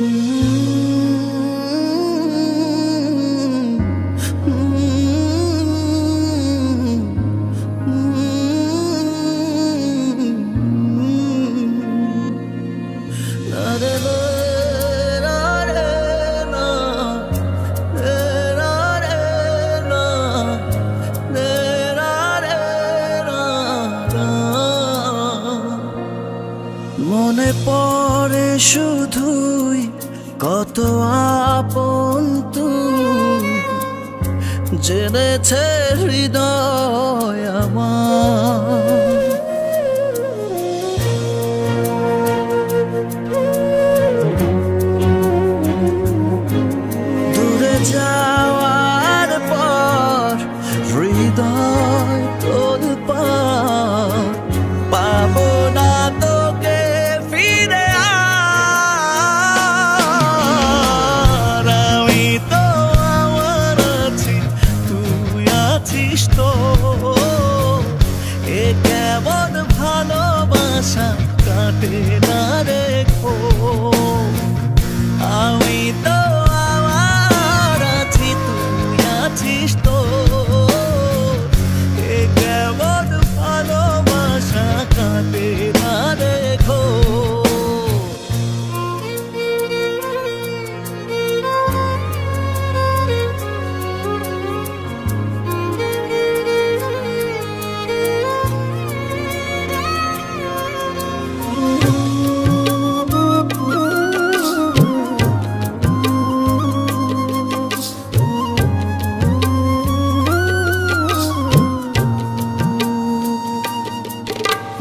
Mm-hmm. শুধুই কত আপন তুই। জেনেছে হৃদয় আমার। দূরে যাওয়ার পর হৃদয় এ কেমন ভালোবাসা কাটে না রেখো আমি তো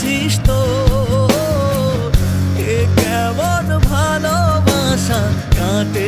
আছিস তো? এ কেমন ভালোবাসা কাটে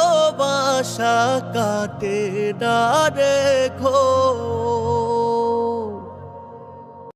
ভালোবাসা কাটে না রেখো